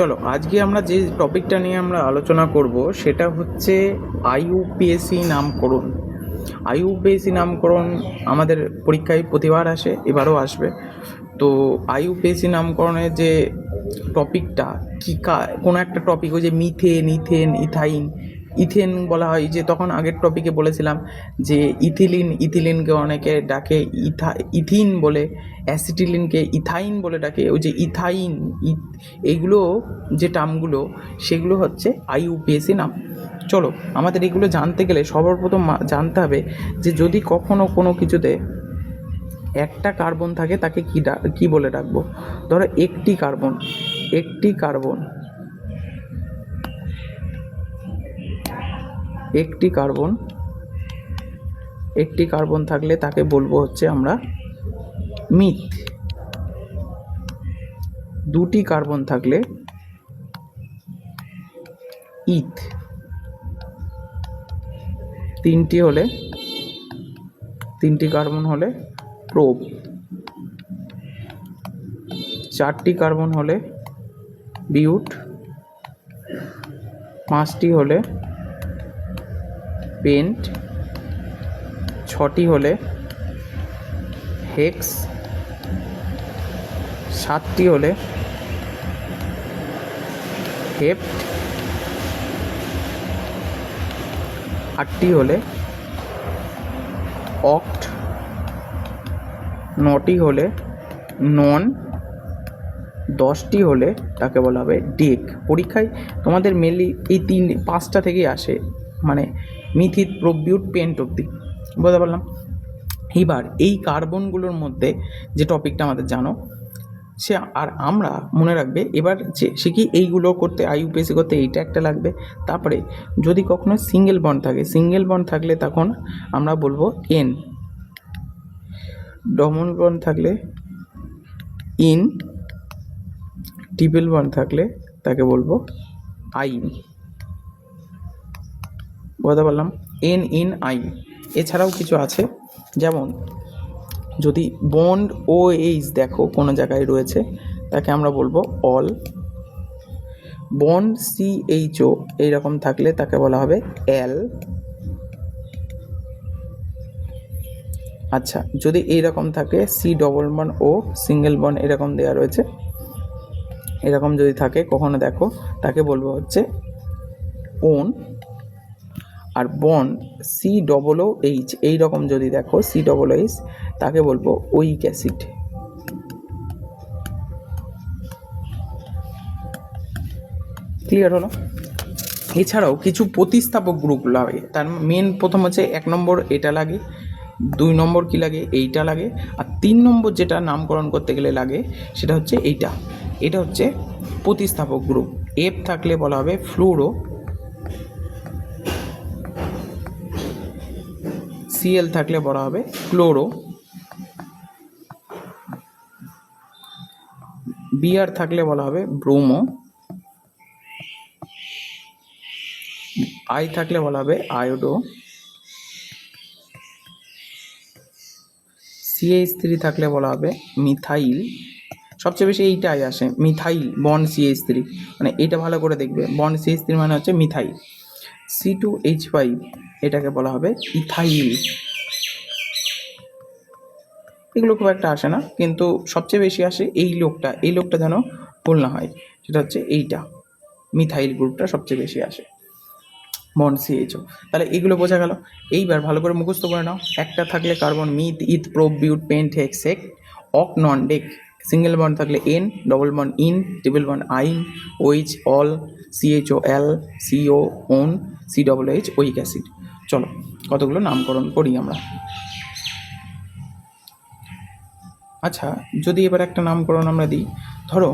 চলো, আজকে আমরা যে টপিকটা নিয়ে আমরা আলোচনা করব সেটা হচ্ছে আইইউপিএসসি নামকরণ। আইইউপিএসসি নামকরণ আমাদের পরীক্ষায় প্রতিবার আসে, এবারও আসবে। তো আইইউপিএসসি নামকরণের যে টপিকটা, কী কা, কোনো একটা টপিক ওই যে মিথেন, ইথেন, ইথাইন, ইথেন বলা হয়, যে তখন আগের টপিকে বলেছিলাম যে ইথিলিন, ইথিলিনকে অনেকে ডাকে ইথা, ইথিন বলে। অ্যাসিটিলিনকে ইথাইন বলে ডাকে, ওই যে ইথাইন ইথ এইগুলো যে টার্মগুলো সেগুলো হচ্ছে আইইউপিএসসি নাম। চলো, আমাদের এগুলো জানতে গেলে সর্বপ্রথম জানতে হবে যে যদি কখনো কোনো কিছুতে একটা কার্বন থাকে, তাকে কী ডা, কী বলে ডাকবো? ধরো একটি কার্বন একটি কার্বন একটি কার্বন একটি কার্বন থাকলে তাকে বলব হচ্ছে আমরা মিথ। দুটি কার্বন থাকলে ইথ। তিনটি হলে, তিনটি কার্বন হলে প্রোব। চারটি কার্বন হলে বিউট। পাঁচটি হলে পেন্ট। ছটি হলে হেক্স। সাতটি হলে হেফট আটটি হলে অক্ট। নটি হলে নন। দশটি হলে তাকে বলা হবে ডেক। পরীক্ষায় তোমাদের মেনলি এই তিন, পাঁচটা থেকেই আসে মানে মিথিত, প্রবিউট, পেন্ট অব্দি। বুঝতে পারলাম? এইবার এই কার্বনগুলোর মধ্যে যে টপিকটা আমাদের জানো সে আর আমরা মনে রাখবে, এবার যে সে কি এইগুলো করতে আইইউপিএসসি করতে, এইটা একটা লাগবে। তারপরে যদি কখনো সিঙ্গেল বন্ড থাকে সিঙ্গেল বন্ড থাকলে তখন আমরা বলব এন ডবল বন্ড থাকলে ইন ট্রিপল বন্ড থাকলে তাকে বলব আইন বলতে পারলাম? এন ইন আই এছাড়াও কিছু আছে, যেমন যদি বন্ড ও এইচ দেখো কোনো জায়গায় রয়েছে, তাকে আমরা বলব ol bond C H O এইরকম থাকলে তাকে বলা হবে এল আচ্ছা যদি এইরকম থাকে সি ডবল বন ও সিঙ্গেল বন এরকম দেওয়া রয়েছে, এরকম যদি থাকে, কখনো দেখো, তাকে বলব হচ্ছে ওন আর বন সি ডবল ও এইচ এই রকম যদি দেখো সি ডবল এইচ তাকে বলব ওইক অ্যাসিড। ক্লিয়ার হলো? এছাড়াও কিছু প্রতিস্থাপক গ্রুপ লাগে, তার মেন প্রথম হচ্ছে এক নম্বর এটা লাগে, দুই নম্বর কি লাগে? এইটা লাগে, আর তিন নম্বর যেটা নামকরণ করতে গেলে লাগে, সেটা হচ্ছে এইটা। এটা হচ্ছে প্রতিস্থাপক গ্রুপ এফ থাকলে বলা হবে ফ্লুরো সিএল থাকলে বলা হবে ক্লোরো বিআর থাকলে বলা হবে ব্রোমো আই থাকলে বলা হবে আয়োডো সিএইচ থ্রি থাকলে বলা হবে মিথাইল। সবচেয়ে বেশি এইটাই আসে, মিথাইল বন সিএইচ থ্রি মানে এটা ভালো করে দেখবে বন সিএইচ থ্রি মানে হচ্ছে methyl. C two H five এটাকে বলা হবে ইথাইল। এগুলো খুব একটা আসে না, কিন্তু সবচেয়ে বেশি আসে এই লোকটা। এই লোকটা যেন ভুল না হয়, সেটা হচ্ছে এইটা। মিথাইল গ্রুপটা সবচেয়ে বেশি আসে। বন্ড সিএইচও তাহলে এগুলো বোঝা গেল। এইবার ভালো করে মুখস্থ করে নাও। একটা থাকলে carbon meth eth prop but pent hex oct non dec single bond থাকলে ane double bond yne triple bond yne, OH, ol CHO al CO one C double H oic acid. চলো, কতগুলো নামকরণ করি আমরা? আচ্ছা যদি এবার একটা নামকরণ আমরা দিই, ধরো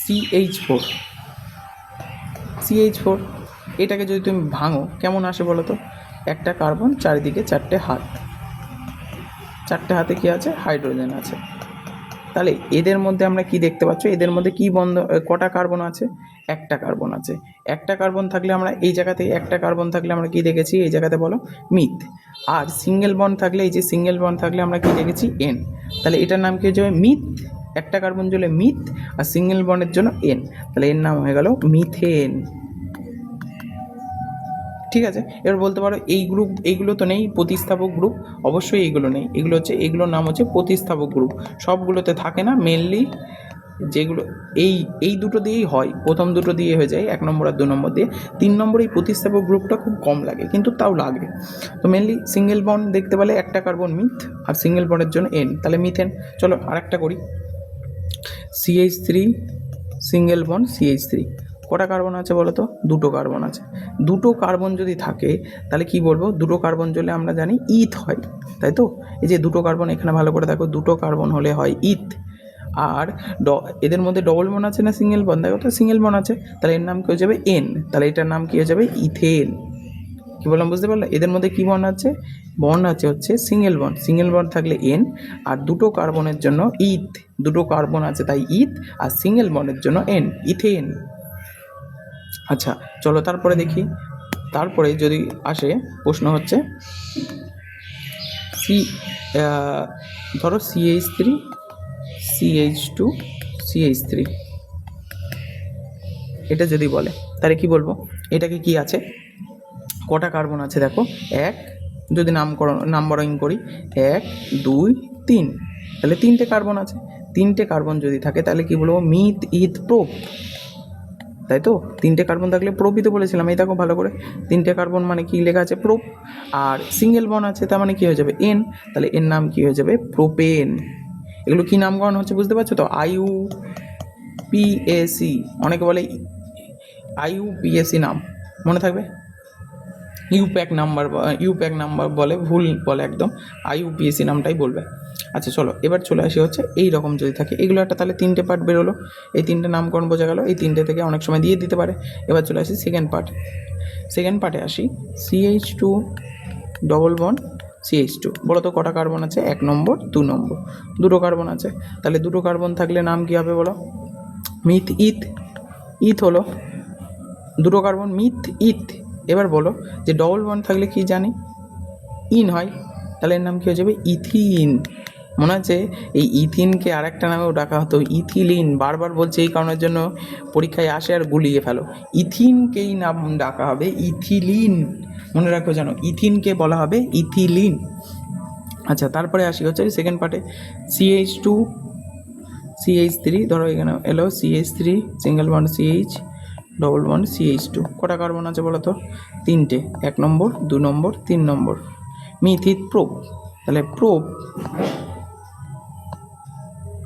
সিএইচ ফোর সিএইচ ফোর এটাকে যদি তুমি ভাঙো, কেমন আসে বলো তো? একটা কার্বন চারিদিকে চারটে হাত। চারটে হাতে কি আছে? হাইড্রোজেন আছে। তাহলে এদের মধ্যে আমরা কি দেখতে পাচ্ছ? এদের মধ্যে কি বন্ধ, কটা কার্বন আছে? একটা কার্বন আছে। একটা কার্বন থাকলে আমরা এই জায়গাতে একটা কার্বন থাকলে আমরা কি দেখেছি? এই জায়গাতে বলো, মিথ। আর সিঙ্গেল বন্ড থাকলে, এই যে সিঙ্গেল বন্ড থাকলে আমরা কি দেখেছি? এন। তাহলে এটার নাম কি হয়ে মিথ। একটা কার্বন জলে মিথ, আর সিঙ্গেল বন্ডের জন্য এন। তাহলে এর নাম হয়ে গেল মিথেন। ঠিক আছে? এবার বলতে পারো এই গ্রুপ এইগুলো তো নেই, প্রতিস্থাপক গ্রুপ অবশ্যই এইগুলো নেই। এগুলো হচ্ছে, এগুলোর নাম হচ্ছে প্রতিস্থাপক গ্রুপ সবগুলোতে থাকে না মেনলি যেগুলো, এই এই দুটো দিয়েই হয়। প্রথম দুটো দিয়ে হয়ে যায়, এক নম্বর আর দু নম্বর দিয়ে। তিন নম্বর এই প্রতিস্থাপক গ্রুপটা খুব কম লাগে, কিন্তু তাও লাগে। তো মেনলি সিঙ্গেল বন্ড দেখতে পেলে একটা কার্বন মিথ আর সিঙ্গেল বন্ডের জন্য এন তাহলে মিথেন চলো আরেকটা করি। CH three single bond CH three কটা কার্বন আছে বলো তো? দুটো কার্বন আছে। দুটো কার্বন যদি থাকে, তাহলে কি বলব? দুটো কার্বন জলে আমরা জানি ইথ হয়, তাই তো? এই যে দুটো কার্বন এখানে ভালো করে দেখো, দুটো কার্বন হলে হয় ইথ। আর ড, এদের মধ্যে ডবল বন আছে না সিঙ্গেল বন দেখো তো সিঙ্গেল বন আছে। তাহলে এর নাম কী হয়ে যাবে? এন তাহলে এটার নাম কী হয়ে যাবে? ইথেন। কী বললাম, বুঝতে পারলে? এদের মধ্যে কী বন আছে? বন আছে হচ্ছে সিঙ্গেল বন সিঙ্গেল বন থাকলে এন আর দুটো কার্বনের জন্য ইথ। দুটো কার্বন আছে তাই ইথ। আর সিঙ্গেল বনের জন্য এন ইথেন। আচ্ছা চলো তারপরে দেখি। তারপরে যদি আসে, প্রশ্ন হচ্ছে, সি ধরো CH three CH two CH three এটা যদি বলে, তাহলে কি বলব? এটাকে কি আছে? কটা কার্বন আছে দেখো? এক, যদি নামকরণ, নাম্বারিং করি, এক, দুই, তিন। তাহলে তিনটে কার্বন আছে। তিনটে কার্বন যদি থাকে, তাহলে কি বলব? Meth, eth, prop. তাই তো? তিনটে কার্বন থাকলে প্রোপই তো বলেছিলাম, এই দেখো ভালো করে। তিনটে কার্বন মানে কি লেখা আছে? প্রোপ আর সিঙ্গেল বন আছে, তার মানে কি হয়ে যাবে? এন তাহলে এর নাম কি হয়ে যাবে? প্রোপেন এগুলো কি নামকরণ হচ্ছে বুঝতে পারছ তো? আইউ পিএসি অনেকে বলে আইউ পিএসি নাম। মনে থাকবে? ইউপ্যাক নাম্বার ইউপ্যাক নাম্বার বলে, ভুল বলে একদম। আইউপিএসি নামটাই বলবে। আচ্ছা চলো, এবার চলে আসি হচ্ছে এই রকম যদি থাকে। এগুলো একটা তাহলে তিনটে পার্ট বেরোলো। এই তিনটে নামকরণ বোঝা গেল। এই তিনটে থেকে অনেক সময় দিয়ে দিতে পারে। এবার চলে আসি সেকেন্ড পার্ট সেকেন্ড পার্টে আসি। CH two double bond CH two বলো তো, কটা কার্বন আছে? এক নম্বর, দু নম্বর। দুটো কার্বন আছে। তাহলে দুটো কার্বন থাকলে নাম কী হবে বলো? মিথ ইথ ইথ হলো। দুটো কার্বন মিথ ইথ এবার বলো যে ডবল বন্ড থাকলে কি জানি? ইন হয়। তাহলে এর নাম কী হয়ে যাবে? ইথিন মনে আছে? এই ইথিনকে আরেকটা নামেও ডাকা হতো। ইথিলিন। বারবার বলছে এই কারণের জন্য পরীক্ষায় আসে আর গুলিয়ে ফেলো। ইথিনকেই নাম ডাকা হবে ইথিলিন। মনে রাখো জানো ইথিনকে বলা হবে ইথিলিন। আচ্ছা তারপরে আসি হচ্ছে সেকেন্ড পার্টে সিএইচ টু সিএইচ থ্রি ধরো এখানে এলো CH three single bond CH double bond CH two কটা কার্বন আছে বলো তো? তিনটে। এক নম্বর, দু নম্বর, তিন নম্বর। মিথিত প্রোপ তাহলে প্রোপ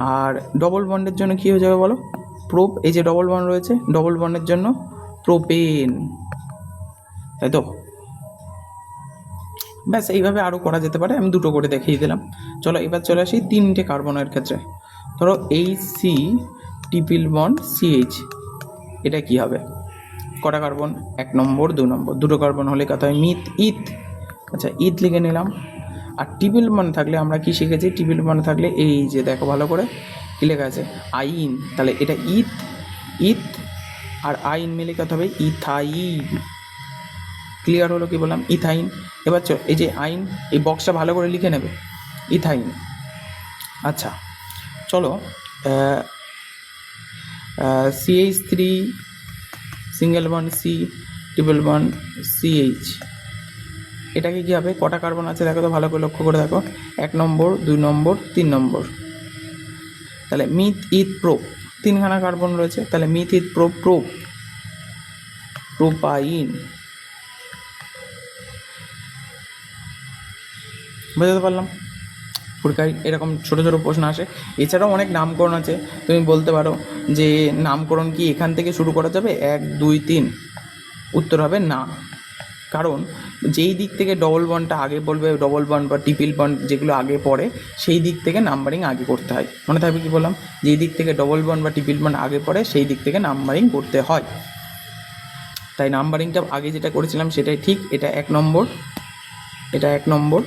আর ডবল বন্ডের জন্য কী হয়ে যাবে বলো? প্রোপ এই যে ডবল বন্ড রয়েছে ডবল বন্ডের জন্য প্রোপেন তাই তো? ব্যাস, এইভাবে আরও করা যেতে পারে। আমি দুটো করে দেখিয়ে দিলাম। চলো, এবার চলে আসি তিনটে কার্বনের ক্ষেত্রে। ধরো H C triple bond CH এটা কি হবে? কটা কার্বন? এক নম্বর, দু নম্বর। দুটো কার্বন হলে কথা হয়? Meth, eth. আচ্ছা ইথ লিখে নিলাম। আর টিপিল মানে থাকলে আমরা কি শিখেছি? টিপিল মানে থাকলে এই যে দেখো ভালো করে, কী লেখা আছে? আইন। তাহলে এটা ইথ ইথ আর আইন মিলে কথা হবে? ইথাইন। ক্লিয়ার হলো কি বললাম? ইথাইন। এবার চল এই যে আইন, এই বক্সটা ভালো করে লিখে নেবে। ইথাইন। আচ্ছা চলো CH three single bond C triple bond CH এটাকে কী হবে? কটা কার্বন আছে দেখো তো, ভালো করে লক্ষ্য করে দেখো। এক নম্বর, দুই নম্বর, তিন নম্বর। তাহলে মিথ ইথ প্রোপ তিনখানা কার্বন রয়েছে। তাহলে meth eth prop prop propyne বুঝতে পারলাম? পরীক্ষায় এরকম ছোটো ছোটো প্রশ্ন আসে। এছাড়াও অনেক নামকরণ আছে। তুমি বলতে পারো যে নামকরণ কি এখান থেকে শুরু করা যাবে? এক, দুই, তিন। উত্তর হবে না। কারণ যেই দিক থেকে ডবল বনটা আগে বলবে ডবল বন বা টিপিল বন যেগুলো আগে পড়ে, সেই দিক থেকে নাম্বারিং আগে করতে হয়। মনে থাকবে কি বললাম? যেই দিক থেকে ডবল বন বা টিপিল বন আগে পড়ে, সেই দিক থেকে নাম্বারিং করতে হয়। তাই নাম্বারিংটা আগে যেটা করেছিলাম সেটাই ঠিক। এটা এক নম্বর। এটা এক নম্বর।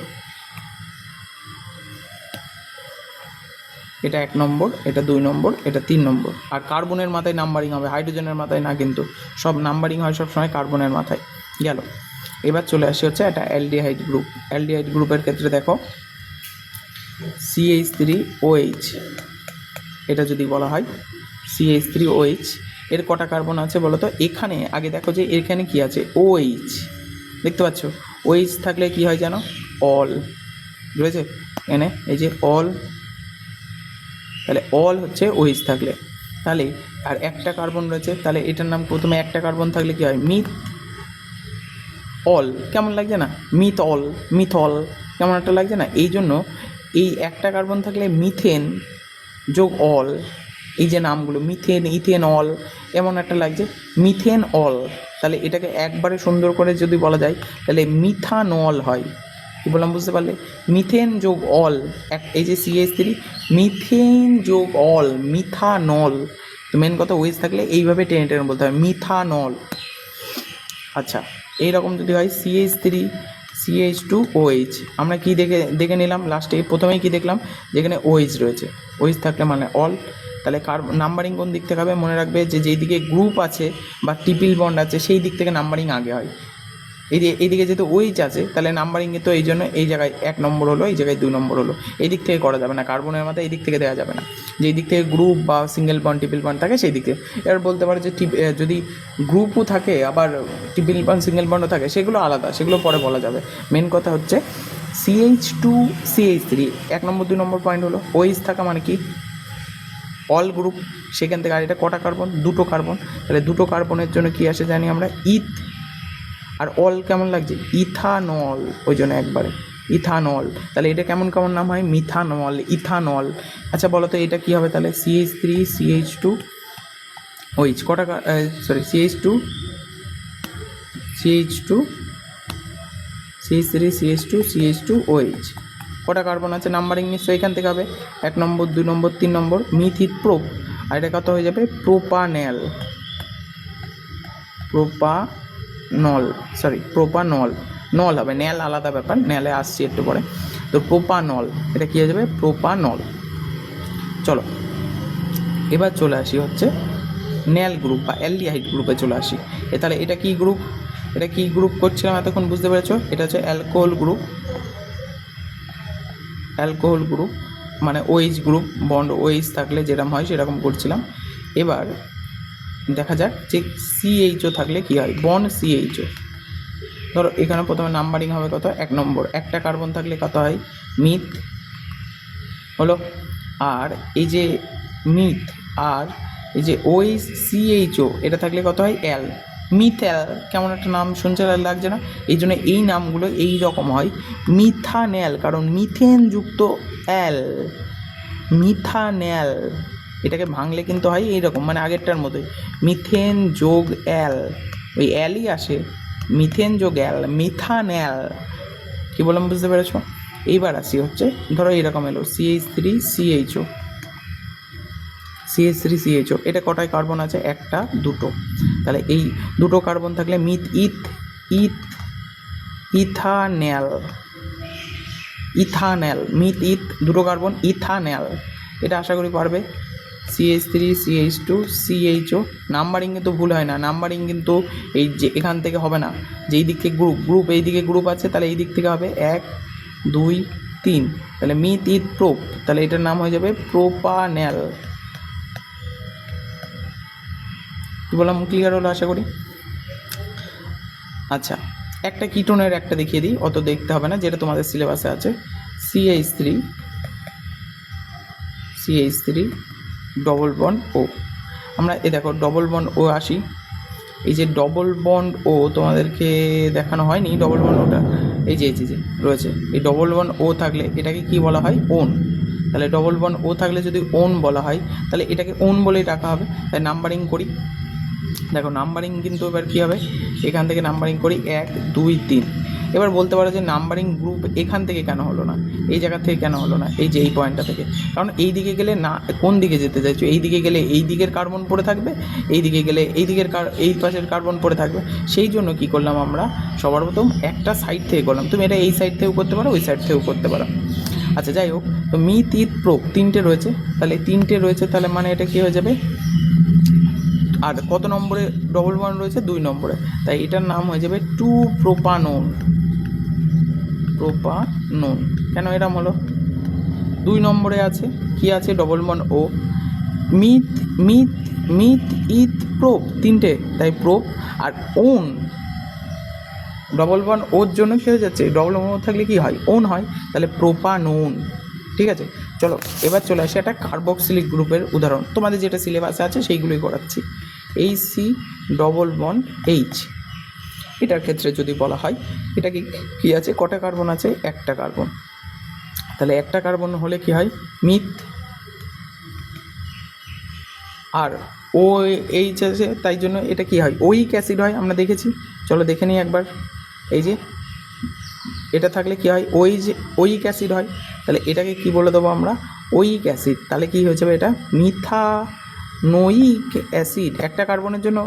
এটা এক নম্বর, এটা দুই নম্বর, এটা তিন নম্বর। আর কার্বনের মাথায় নাম্বারিং হবে, হাইড্রোজেনের মাথায় না কিন্তু, সব নাম্বারিং হয় সবসময় কার্বনের মাথায়। গেল। এবার চলে আসি হচ্ছে একটা অ্যালডিহাইড গ্রুপ। অ্যালডিহাইড গ্রুপের ক্ষেত্রে দেখো সিএইচ থ্রি ওএইচ এটা যদি বলা হয় সিএইচ থ্রি ওএইচ এর কটা কার্বন আছে বলো তো? এখানে, আগে দেখো যে এখানে কি আছে? ওএইচ দেখতে পাচ্ছ? ওএইচ থাকলে কি হয় জানো? অল বুঝেছে? এনে, এই যে অল তাহলে অল হচ্ছে ওএইচ থাকলে। তাহলে, আর একটা কার্বন রয়েছে, তাহলে এটার নাম প্রথমে একটা কার্বন থাকলে কি হয়? মিথ অল কেমন লাগছে না? মিথ অল মিথল কেমন একটা লাগছে না? এই জন্য এই একটা কার্বন থাকলে মিথেন যোগ অল এই যে নামগুলো মিথেন ইথেন অল এমন একটা লাগছে। মিথেন অল তাহলে এটাকে একবারে সুন্দর করে যদি বলা যায়, তাহলে মিথানল হয়। কি বললাম বুঝতে পারলে? মিথেন যোগ অল, এক এই যে সিএস থ্রি মিথেন যোগ অল, মিথানল। তো মেন কথা ওয়েজ থাকলে এইভাবে টেনে টেনে বলতে হবে মিথানল। আচ্ছা এইরকম যদি হয় CH three CH two OH আমরা কি দেখে দেখে নিলাম লাস্টে প্রথমেই কি দেখলাম, যেখানে ওএইচ রয়েছে। ওএইচ থাকলে মানে অল। তাহলে কার নাম্বারিং কোন দিক থেকে হবে? মনে রাখবে যে যেই দিকে গ্রুপ আছে বা ট্রিপল বন্ড আছে, সেই দিক থেকে নাম্বারিং আগে হয়। যে এইদিকে যেহেতু ওইচ আছে, তাহলে নাম্বারিং তো এই জন্য এই জায়গায় এক নম্বর হলো, এই জায়গায় দুই নম্বর হলো। এই দিক থেকে করা যাবে না কার্বনের মাথায় এই দিক থেকে দেওয়া যাবে না। যে দিক থেকে গ্রুপ বা সিঙ্গেল বন্ড ট্রিপল বন্ড থাকে সেই দিক এবার বলতে পারে যে যদি গ্রুপও থাকে, আবার টিপিল বন্ড সিঙ্গেল বন্ডও থাকে, সেগুলো আলাদা, সেগুলো পরে বলা যাবে। মেন কথা হচ্ছে সিএইচ টু সিএইচ থ্রি এক নম্বর, দুই নম্বর পয়েন্ট হলো। ওইচ থাকা মানে কি? অল গ্রুপ সেখান থেকে আর এটা কটা কার্বন দুটো কার্বন তাহলে দুটো কার্বনের জন্য কি আসে জানি আমরা? ইথ আর অল কেমন লাগছে? ইথানল, ওই জন্য একবারে। ইথানল। তাহলে এটা কেমন কেমন নাম হয়? Methanol, ethanol. আচ্ছা বলো তো, এটা কী হবে তাহলে? CH three CH two OH কটা sorry CH two CH two CH three CH two CH two OH কটা কার্বন আছে? নাম্বারিং নিশ্চয়ই এখান থেকে হবে। এক নম্বর, দুই নম্বর, তিন নম্বর। মিথিত প্রোপ। আর এটা কত হয়ে যাবে? প্রোপানেল। প্রোপানল সরি প্রোপানল, নল নল হবে ন্যাল আলাদা ব্যাপার ন্যালে আসছি একটু পরে। তো প্রোপানল, এটা কী হয়ে যাবে? প্রোপানল। চলো, এবার চলে আসি হচ্ছে ন্যাল গ্রুপ বা অ্যালডিহাইড গ্রুপে চলে আসি। এ তাহলে এটা কি গ্রুপ? এটা কি গ্রুপ করছিলাম এতক্ষণ বুঝতে পেরেছ? এটা হচ্ছে অ্যালকোহল গ্রুপ। অ্যালকোহল গ্রুপ মানে ওইচ গ্রুপ, বন্ড ওইচ থাকলে যেরকম হয় সেরকম করছিলাম। এবার দেখা যাক যে সিএইচও থাকলে কী হয়? বন সিএইচও ধরো, এখানে প্রথমে নাম্বারিং হবে কত? এক নম্বর। একটা কার্বন থাকলে কত হয়? মিথ হলো, আর এই যে মিথ আর এই যে ওই সিএইচও এটা থাকলে কত হয়? এল মিথেল কেমন একটা নাম শুনছে লাগছে না? এই জন্য এই নামগুলো এই রকম হয়। মিথানেল কারণ মিথেন যুক্ত অ্যাল মিথানেল এটাকে ভাঙলে কিন্তু হয় এইরকম মানে আগেরটার মতোই। মিথেন যোগ অ্যাল ওই অ্যালই আসে। মিথেন যোগ অ্যাল মিথানেল কী বললাম বুঝতে পেরেছ? এইবার আসি হচ্ছে, ধরো এরকম এলো CH three CHO CH three CHO এটা কটায় কার্বন আছে? একটা, দুটো। তাহলে এই দুটো কার্বন থাকলে meth eth eth, ethanal. Ethanal, meth eth, দুটো কার্বন ইথানেল। এটা আশা করি পারবে। CH three CH two CHO numbering কিন্তু ভুল হয় না। নাম্বারিং কিন্তু এই যে এখান থেকে হবে না। যেই দিক থেকে গ্রুপ গ্রুপ এই দিকে গ্রুপ আছে, তাহলে এই দিক থেকে হবে এক, দুই, তিন। তাহলে মিথ ইথ প্রোপ তাহলে এটার নাম হয়ে যাবে প্রোপানেল কি বললাম? ক্লিয়ার হলো আশা করি? আচ্ছা একটা কিটোনের একটা দেখিয়ে দিই। অত দেখতে হবে না, যেটা তোমাদের সিলেবাসে আছে। CH three CH three double bond O আমরা এ দেখো ডবল বন্ড ও আসি। এই যে ডবল বন্ড ও তোমাদেরকে দেখানো হয়নি ডবল বন্ড ওটা এই যে এই যে রয়েছে। এই ডবল বন্ড ও থাকলে এটাকে কি বলা হয়? ওন তাহলে ডবল বন্ড ও থাকলে যদি ওন বলা হয়, তাহলে এটাকে ওন বলেই ডাকা হবে। তাই নাম্বারিং করি। দেখো নাম্বারিং কিন্তু এবার কী হবে? এখান থেকে নাম্বারিং করি এক, দুই, তিন। এবার বলতে পারো যে নাম্বারিং গ্রুপ এখান থেকে কেন হলো না? এই জায়গা থেকে কেন হলো না? এই যে এই পয়েন্টটা থেকে। কারণ এই দিকে গেলে না, কোন দিকে যেতে চাইছো? এই দিকে গেলে এই দিকের কার্বন পড়ে থাকবে, এই দিকে গেলে এই দিকের কার এই পাশের কার্বন পড়ে থাকবে। সেই জন্য কি করলাম আমরা? সবার প্রথম একটা সাইড থেকে করলাম। তুমি এটা এই সাইড থেকেও করতে পারো, ওই সাইড থেকেও করতে পারো। আচ্ছা যাই হোক, তো মিথ ইথ প্রোপ তিনটে রয়েছে। তাহলে তিনটে রয়েছে, তাহলে মানে এটা কী হয়ে যাবে? আর কত নম্বরে ডবল ওয়ান রয়েছে? দুই নম্বরে। তাই এটার নাম হয়ে যাবে টু প্রোপানোন প্রোপানোন কেন এরম হলো? দুই নম্বরে আছে, কি আছে? Double one O meth meth meth, eth, prop, তিনটে, তাই প্রোপ আর ওন। ডবল ওয়ান ওর জন্য কী হয়ে যাচ্ছে? ডবল ওয়ান থাকলে কি হয়? ওন হয়, তাহলে প্রোপানোন। ঠিক আছে? চলো, এবার চলে আসি একটা কার্বক্সিলিক গ্রুপের উদাহরণ। তোমাদের যেটা সিলেবাসে আছে, সেইগুলোই করাচ্ছি। এই সি ডবল বন এইচ এটার ক্ষেত্রে যদি বলা হয়, এটা কি, কী আছে? কটা কার্বন আছে? একটা কার্বন। তাহলে একটা কার্বন হলে কি হয়? মিথ আর ও এইচ আছে, তাই জন্য এটা কি হয়? ওইক অ্যাসিড হয়, আমরা দেখেছি। চলো দেখে নিই একবার। এই যে, এটা থাকলে কি হয়? ওই যে, ওইক অ্যাসিড হয়। তাহলে এটাকে কি বলে দেবো আমরা? Oic acid. তাহলে কি হয়ে যাবে এটা? মিথা নইক অ্যাসিড, একটা কার্বনের জন্য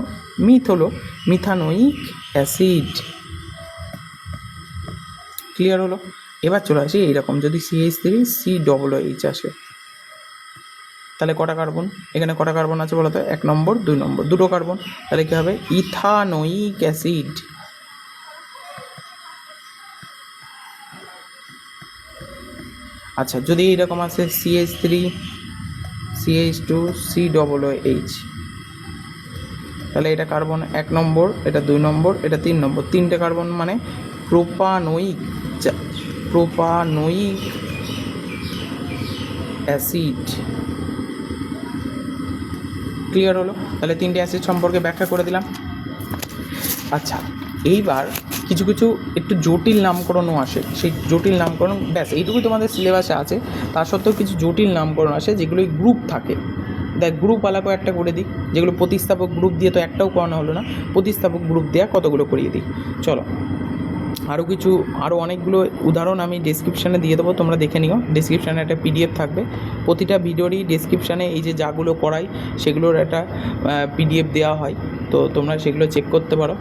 মিথ হলো মিথানোইক অ্যাসিড। ক্লিয়ার হলো? এবার চলে আসি এইরকম, যদি CH three C double H আসে। তাহলে কটা কার্বন? এখানে কটা কার্বন আছে বলো তো এক নম্বর, দুই নম্বর, দুটো কার্বন। তাহলে কী হবে? Ethanoic acid. আচ্ছা যদি এইরকম আছে CH three CH two C double H তাহলে এটা কার্বন এক নম্বর, এটা দুই নম্বর, এটা তিন নম্বর। তিনটে কার্বন মানে প্রোপানোইক প্রোপানোইক অ্যাসিড ক্লিয়ার হলো? তাহলে তিনটে অ্যাসিড সম্পর্কে ব্যাখ্যা করে দিলাম। আচ্ছা এইবার কিছু কিছু একটু জটিল নামকরণও আসে। সেই জটিল নামকরণ, ব্যাস, এইটুকুই তোমাদের সিলেবাসে আছে। তা সত্ত্বেও কিছু জটিল নামকরণ আসে, যেগুলো গ্রুপ থাকে। দেখ গ্রুপ আলাদা একটা করে দিই। যেগুলো প্রতিস্থাপক গ্রুপ দিয়ে তো একটাও করানো হলো না। প্রতিস্থাপক গ্রুপ দেওয়া কতগুলো করিয়ে দিই? চলো। আরও কিছু আরও অনেকগুলো উদাহরণ আমি ডেসক্রিপশানে দিয়ে দেবো, তোমরা দেখে নিও। ডেসক্রিপশানে একটা পিডিএফ থাকবে। প্রতিটা ভিডিওরই ডেসক্রিপশানে এই যে যাগুলো করাই, সেগুলোর একটা পিডিএফ দেওয়া হয়। তো তোমরা সেগুলো চেক করতে পারো।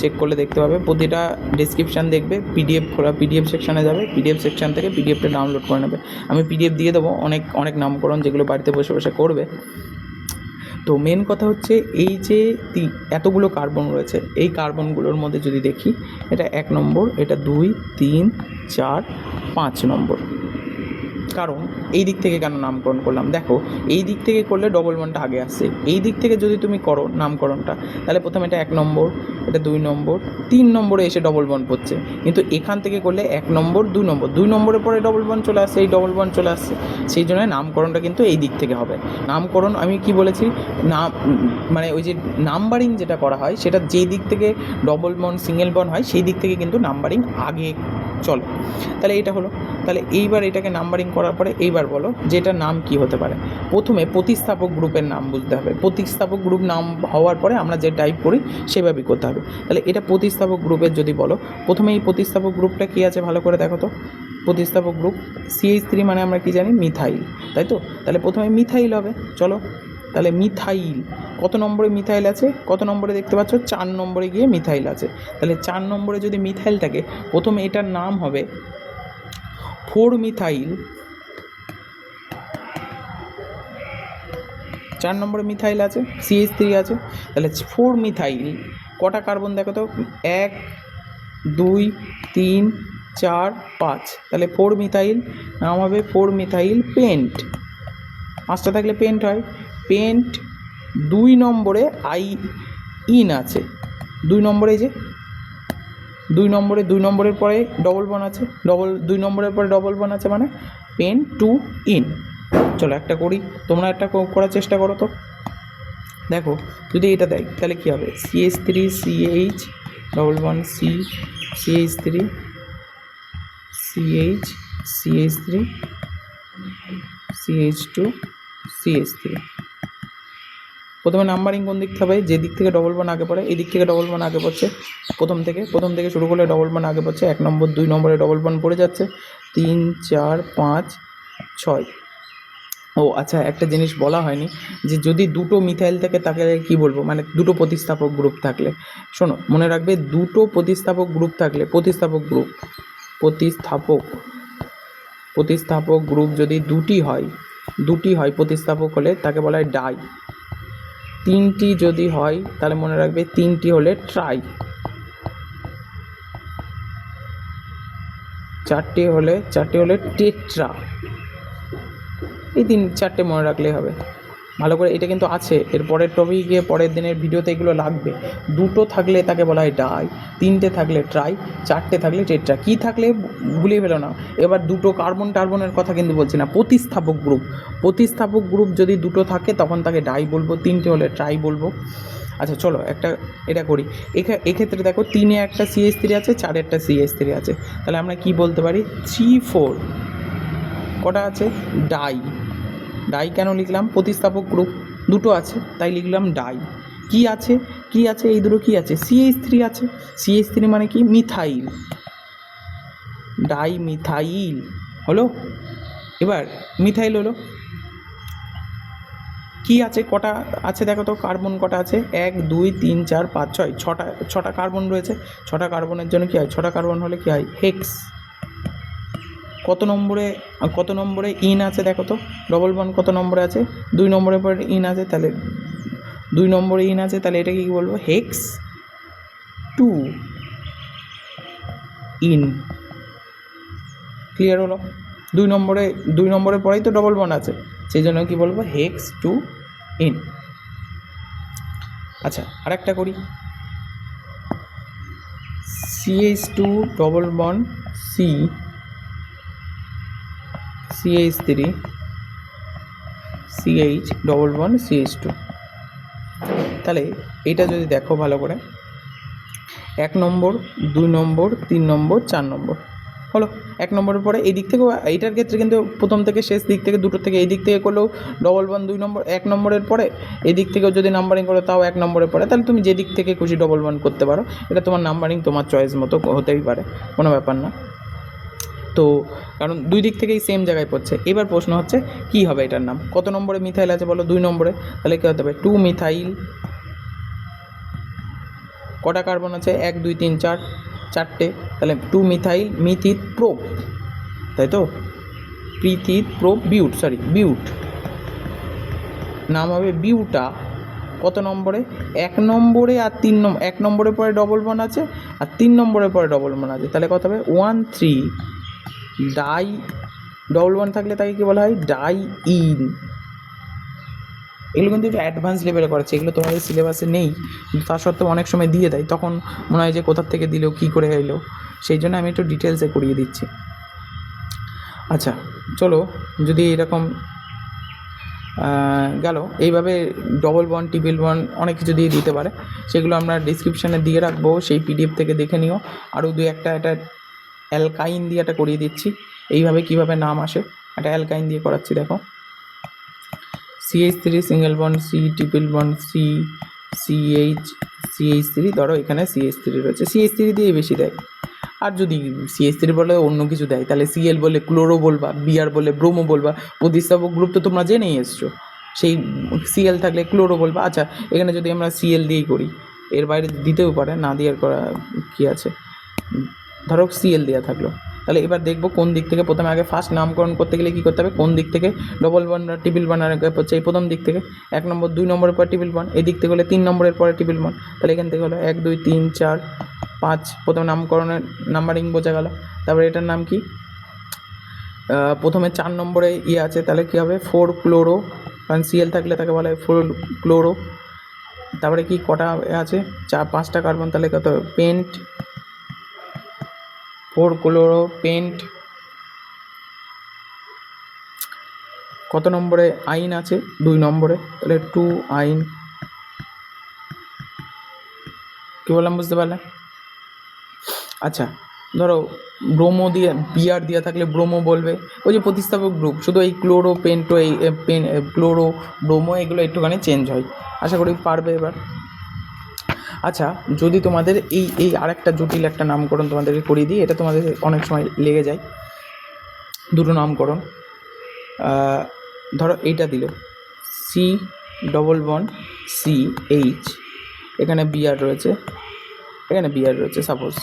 চেক করলে দেখতে পাবে। প্রতিটা ডেসক্রিপশান দেখবে পিডিএফ খোলা পিডিএফ সেকশানে যাবে। পিডিএফ সেকশান থেকে পিডিএফটা ডাউনলোড করে নেবে। আমি পিডিএফ দিয়ে দেবো, অনেক অনেক নামকরণ যেগুলো বাড়িতে বসে বসে করবে। তো মেন কথা হচ্ছে এই যে এতগুলো কার্বন রয়েছে, এই কার্বনগুলোর মধ্যে যদি দেখি, এটা এক নম্বর, এটা দুই, তিন, চার, পাঁচ নম্বর। কারণ এই দিক থেকে কেন নামকরণ করলাম? দেখো, এই দিক থেকে করলে ডবল ওয়ানটা আগে আসছে এই দিক থেকে যদি তুমি করো নামকরণটা, তাহলে প্রথমে এটা এক নম্বর, এটা দুই নম্বর, তিন নম্বরে এসে ডবল ওয়ান পড়ছে। কিন্তু এখান থেকে করলে এক নম্বর দুই নম্বর, দুই নম্বরের পরে ডবল ওয়ান চলে আসছে এই ডবল ওয়ান চলে আসছে সেই জন্য নামকরণটা কিন্তু এই দিক থেকে হবে। নামকরণ, আমি কি বলেছি? নাম মানে ওই যে নাম্বারিং যেটা করা হয়, সেটা যেই দিক থেকে ডবল বন সিঙ্গেল বন হয়, সেই দিক থেকে কিন্তু নাম্বারিং আগে চলে। তাহলে এটা হলো। তাহলে এইবার এটাকে নাম্বারিং করার পরে এইবার বলো যে এটার নাম কি হতে পারে। প্রথমে প্রতিস্থাপক গ্রুপের নাম বুঝতে হবে। প্রতিস্থাপক গ্রুপ নাম হওয়ার পরে আমরা যে টাইপ করি সেভাবেই করতে হবে। তাহলে এটা প্রতিস্থাপক গ্রুপের যদি বলো, প্রথমে এই প্রতিস্থাপক গ্রুপটা কী আছে ভালো করে দেখো তো। প্রতিস্থাপক গ্রুপ সিএইচ থ্রি মানে আমরা কি জানি? মিথাইল, তাই তো? তাহলে প্রথমে মিথাইল হবে। চলো, তাহলে মিথাইল, কত নম্বরে মিথাইল আছে? কত নম্বরে দেখতে পাচ্ছ? চার নম্বরে গিয়ে মিথাইল আছে। তাহলে চার নম্বরে যদি মিথাইল থাকে, প্রথমে এটার নাম হবে ফোর মিথাইল চার নম্বরে মিথাইল আছে সিএইচ থ্রি আছে, তাহলে ফোর মিথাইল, কটা কার্বন দেখো তো? এক, দুই, তিন, চার, পাঁচ। তাহলে ফোর মিথাইল, নাম হবে ফোর মিথাইল পেন্ট পাঁচটা থাকলে পেন্ট হয়। পেন্ট দুই নম্বরে আই ইন আছে। দুই নম্বরে যে, দুই নম্বরে, দুই নম্বরের পরে ডবল বন আছে। ডবল দুই নম্বরের পরে ডবল বন আছে মানে পেন টু ইন চলো একটা করি। তোমরা একটা করার চেষ্টা করো তো। দেখো, যদি এটা দেয়, তাহলে কী হবে? CH three CH double one C CH three CH CH three CH two CH three প্রথমে নাম্বারিং কোন দিক থেকে হবে? যে দিক থেকে ডবল ওয়ান আগে পড়ে, এই দিক থেকে ডবল ওয়ান আগে পড়ছে। প্রথম থেকে প্রথম থেকে শুরু করলে ডবল ওয়ান আগে পড়ছে। এক নম্বর, দুই নম্বরে ডবল ওয়ান পড়ে যাচ্ছে। তিন, চার, পাঁচ, ছয়। ও আচ্ছা একটা জিনিস বলা হয়নি যে যদি দুটো মিথাইল থাকে তাকে কি বলব? মানে দুটো প্রতিস্থাপক গ্রুপ থাকলে। শোনো, মনে রাখবে দুটো প্রতিস্থাপক গ্রুপ থাকলে, প্রতিস্থাপক গ্রুপ, প্রতিস্থাপক প্রতিস্থাপক গ্রুপ যদি দুটি হয় দুটি হয় প্রতিস্থাপক হলে তাকে বলা হয় ডাই। তিনটি যদি হয়, তাহলে মনে রাখবে তিনটি হলে ট্রাই। চারটি হলে চারটি হলে টেট্রা। এই তিন চারটে মনে রাখলেই হবে। ভালো করে এটা কিন্তু আছে। এর পরের টপিকে পরের দিনের ভিডিওতে এগুলো লাগবে। দুটো থাকলে তাকে বলা হয় ডাই তিনটে থাকলে ট্রাই চারটে থাকলে টেট্রা কী থাকলে ভুলিয়ে ফেলো না। এবার দুটো কার্বন টার্বনের কথা কিন্তু বলছি না। প্রতিস্থাপক গ্রুপ প্রতিস্থাপক গ্রুপ যদি দুটো থাকে, তখন তাকে ডাই বলব। তিনটে হলে ট্রাই বলব। আচ্ছা চলো একটা এটা করি। এক্ষেত্রে দেখো, তিনে একটা সিএস থ্রি আছে, চারে একটা সিএস থ্রি আছে। তাহলে আমরা কি বলতে পারি? থ্রি ফোর কটা আছে? ডাই। ডাই কেন লিখলাম? প্রতিস্থাপক গ্রুপ দুটো আছে, তাই লিখলাম ডাই। কি আছে? কি আছে? এই দুটো কি আছে? সিএইচ থ্রি আছে। সিএইচ থ্রি মানে কি? মিথাইল। Dimethyl. হলো? এবার মিথাইল হলো। কি আছে? কটা আছে? দেখো তো, কার্বন কটা আছে? এক, দুই, তিন, চার, পাঁচ, ছয়। ছটা ছটা কার্বন রয়েছে। ছটা কার্বনের জন্য কী হয়? ছটা কার্বন হলে কী হয়? হেক্স কত নম্বরে কত নম্বরে ইন আছে দেখো তো? ডবল ওয়ান কত নম্বরে আছে? দুই নম্বরের পর ইন আছে, তাহলে দুই নম্বরে ইন আছে, তাহলে এটাকে কি বলব? হেক্স টু ইন ক্লিয়ার হলো? দুই নম্বরে, দুই নম্বরের পরেই তো ডবল ওয়ান আছে। সেই জন্য কি বলব? হেক্স টু ইন আচ্ছা আরেকটা করি। CH two double one C CH three CH double one CH two তাহলে এটা যদি দেখো ভালো করে, এক নম্বর, দুই নম্বর, তিন নম্বর, চার নম্বর। হলো, এক নম্বরের পরে এই দিক থেকেও, এইটার ক্ষেত্রে কিন্তু প্রথম থেকে শেষ দিক থেকে, দুটো থেকে এই দিক থেকে করলেও ডবল ওয়ান দুই নম্বর, এক নম্বরের পরে এই দিক থেকেও যদি নাম্বারিং করো, তাও এক নম্বরের পরে, তাহলে তুমি যে দিক থেকে খুশি ডবল ওয়ান করতে পারো, এটা তোমার নাম্বারিং তোমার চয়েস মতো হতেই পারে, কোনো ব্যাপার না। তো কারণ দুই দিক থেকেই সেম জায়গায় পড়ছে। এবার প্রশ্ন হচ্ছে, কি হবে এটার নাম? কত নম্বরে মিথাইল আছে বলো? দুই নম্বরে। তাহলে কী হতে হবে টু মিথাইল কটা কার্বন আছে? এক, দুই, তিন, চার, চারটে। তাহলে টু মিথাইল মিথিত প্রোপ তাই তো? প্রীথিত প্রোপ বিউট সরি বিউট নাম হবে বিউটা কত নম্বরে? এক নম্বরে আর তিন নম্বর এক নম্বরের পরে ডবল বন আছে, আর তিন নম্বরের পরে ডবল বন আছে। তাহলে কত হবে? One three di double one থাকলে তাকে কী বলা হয়? Diene. এগুলো কিন্তু একটু অ্যাডভান্স লেভেলে করাচ্ছে, এগুলো তোমাদের সিলেবাসে নেই, কিন্তু তা সত্ত্বেও অনেক সময় দিয়ে দেয়, তখন মনে হয় যে কোথার থেকে দিলেও কী করে এলো, সেই জন্য আমি একটু ডিটেলসে করিয়ে দিচ্ছি। আচ্ছা চলো, যদি এরকম গেল, এইভাবে ডবল ওয়ান টিপিল ওয়ান অনেক কিছু দিয়ে দিতে পারে, সেগুলো আমরা ডিসক্রিপশানে দিয়ে রাখব, সেই পিডিএফ থেকে দেখে নিও, আরও দু একটা একটা অ্যালকাইন দিয়ে একটা করিয়ে দিচ্ছি। এইভাবে কীভাবে নাম আসে, একটা অ্যালকাইন দিয়ে করাচ্ছি, দেখো। CH three single bond C triple bond C CH CH three ধরো এখানে সিএইচ থ্রি রয়েছে। সিএইচ থ্রি দিয়ে বেশি দেয়। আর যদি সিএইচ থ্রি বলে অন্য কিছু দেয়, তাহলে সিএল বলে ক্লোরো বলবা বিআর বলে ব্রোমো বলবা প্রতিস্থাপক গ্রুপ তো তোমরা জেনেই এসছো। সেই সিএল থাকলে ক্লোরো বলবা আচ্ছা এখানে যদি আমরা সিএল দিয়েই করি, এর বাইরে দিতেও পারে, না দেওয়ার করা কী আছে? ধরো সিএল দেওয়া থাকল। তাহলে এবার দেখব কোন দিক থেকে প্রথমে আগে ফার্স্ট নামকরণ করতে গেলে কী করতে হবে? কোন দিক থেকে? ডবল ওয়ান টিবিল ওয়ান আর হচ্ছে এই প্রথম দিক থেকে। এক নম্বর, দুই নম্বরের পর টিপিল ওয়ান এই দিক থেকে হলে তিন নম্বরের পরে টিপিল ওয়ান তাহলে এখান থেকে হলো এক, দুই, তিন, চার, পাঁচ, প্রথমে নামকরণের নাম্বারিং বোঝা গেল। তারপরে এটার নাম কি? প্রথমে চার নম্বরে ইয়ে আছে, তাহলে কী হবে? ফোর ক্লোরো কারণ সিএল থাকলে তাকে বলা হয় ফোর ক্লোরো তারপরে কি কটা আছে? চার, পাঁচটা কার্বন তাহলে কত? পেন্ট ফোর ক্লোরো পেন্ট কত নম্বরে আইন আছে? দুই নম্বরে। তাহলে টু আইন। কি বললাম, বুঝতে পারলে? আচ্ছা ধরো ব্রোমো দিয়ে বিয়ার দেওয়া থাকলে ব্রোমো বলবে। ওই যে প্রতিস্থাপক গ্রুপ, শুধু এই ক্লোরো পেন্টো এই পেন ক্লোরো ব্রোমো এগুলো একটুখানি চেঞ্জ হয়। আশা করি পারবে এবার। আচ্ছা যদি তোমাদের এই এই আরেকটা জটিল একটা নামকরণ তোমাদেরকে করিয়ে দিই, এটা তোমাদের অনেক সময় লেগে যায়। দুটো নামকরণ। ধরো এইটা দিল। C double bond C H এখানে বিআর রয়েছে। এখানে বিআর রয়েছে সাপোজ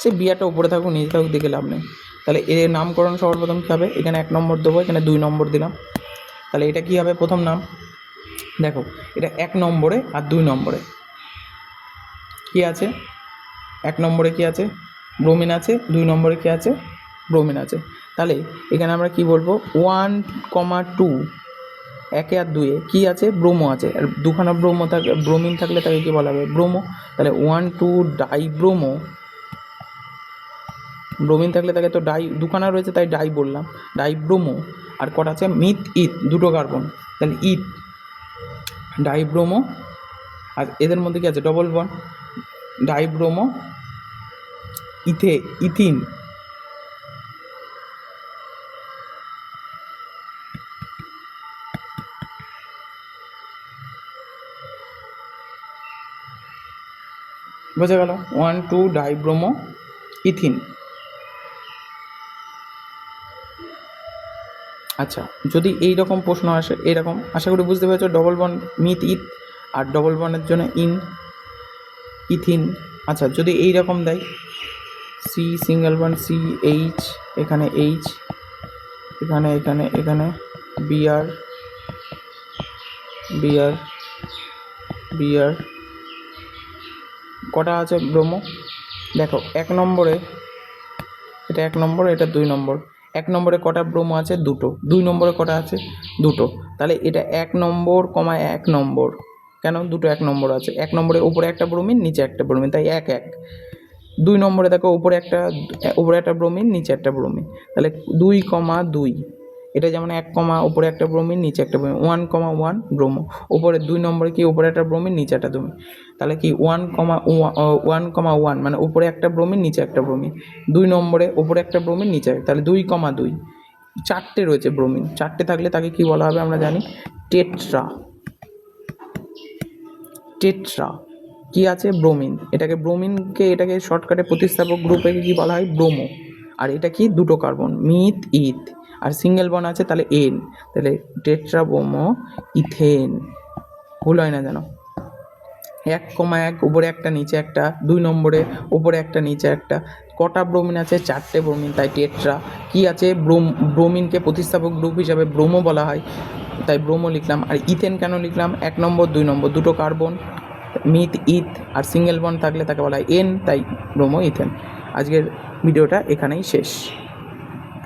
সেই বিআরটা উপরে থাকুক, নিচে থাকুক, দেখে লাভ নেই। তাহলে এর নামকরণ সবার প্রথম কী হবে? এখানে এক নম্বর দেবো, এখানে দুই নম্বর দিলাম। তাহলে এটা কী হবে? প্রথম নাম। দেখো, এটা এক নম্বরে আর দুই নম্বরে। কি আছে? এক নম্বরে কি আছে? ব্রোমিন আছে। দুই নম্বরে কি আছে? ব্রোমিন আছে। তাহলে এখানে আমরা কি বলব? ওয়ান কমা টু, একে আর দুয়ে কী আছে? ব্রোমো আছে। আর দুখানা ব্রোমো থাকে ব্রোমিন থাকলে তাকে কী বলা হবে? ব্রোমো। তাহলে one two die bromo bromine থাকলে তাকে তো ডাই দুখানা রয়েছে, তাই ডাই বললাম। ডাই ব্রোমো আর কটা আছে? মিথ, ইথ, দুটো কার্বন। তাহলে ইথ ডাই ব্রোমো আর এদের মধ্যে কি আছে? ডবল বন ডাই ব্রোমো ইথে, ইথিন। বোঝা গেল? One, two, dibromo, ethene. আচ্ছা যদি এই রকম প্রশ্ন আসে এরকম আশা করি বুঝতে পেরেছ ডবল বন মিথ ইথ আর ডবল বনের জন্য ইন ইথিন। আচ্ছা যদি এই রকম দেয় C single bond C H এখানে এইচ এখানে এখানে এখানে বিআর বিআর বিআর কটা আছে ব্রহ্ম? দেখো, এক নম্বরে, এটা এক নম্বর, এটা দুই নম্বর। এক নম্বরে কটা ব্রহ্ম আছে? দুটো। দুই নম্বরে কটা আছে? দুটো। তাহলে এটা এক নম্বর, কমা এক নম্বর। কেন? দুটো এক নম্বর আছে। এক নম্বরে উপরে একটা ব্রোমিন, নিচে একটা ব্রোমিন, তাই এক এক। দুই নম্বরে দেখো উপরে একটা উপরে একটা ব্রোমিন, নিচে একটা ব্রোমিন। তাহলে দুই কমা দুই, এটা যেমন এক কমা উপরে একটা ব্রোমিন, নিচে একটা bromine, one comma one bromo. উপরে দুই নম্বরে কি উপরে একটা ব্রোমিন, নিচে একটা ব্রোমিন? তাহলে কি one comma one comma one মানে উপরে একটা ব্রোমিন, নিচে একটা ব্রোমিন। দুই নম্বরে উপরে একটা ব্রোমিন, নিচে তাহলে দুই কমা দুই। চারটে রয়েছে ব্রোমিন, চারটে থাকলে তাকে কি বলা হবে আমরা জানি? টেট্রা। টেট্রা। কি আছে? ব্রোমিন। এটাকে ব্রোমিনকে, এটাকে শর্টকাটে প্রতিস্থাপক গ্রুপে কি বলা হয়? ব্রোমো। আর এটা কি? দুটো কার্বন। Meth, eth. আর সিঙ্গেল বন আছে, তাহলে এন। তাহলে টেট্রা ব্রোমো, ইথেন। ভুল হয় না যেন। এক কমা এক, উপরে একটা, নিচে একটা, দুই নম্বরে, উপরে একটা, নিচে একটা। কটা ব্রোমিন আছে? চারটে ব্রোমিন, তাই টেট্রা। কি আছে? ব্রোম ব্রোমিনকে প্রতিস্থাপক গ্রুপ হিসাবে ব্রোমো বলা হয়। তাই ব্রোমো লিখলাম। আর ইথেন কেন লিখলাম? এক নম্বর, দুই নম্বর, দুটো কার্বন, মিথ, ইথ, আর সিঙ্গেল বন থাকলে তাকে বলা হয় এন, তাই ব্রোমো, ইথেন। আজকের ভিডিওটা এখানেই শেষ।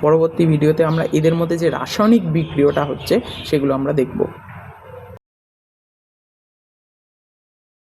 পরবর্তী ভিডিওতে আমরা এদের মধ্যে যে রাসায়নিক বিক্রিয়টা হচ্ছে, সেগুলো আমরা দেখব।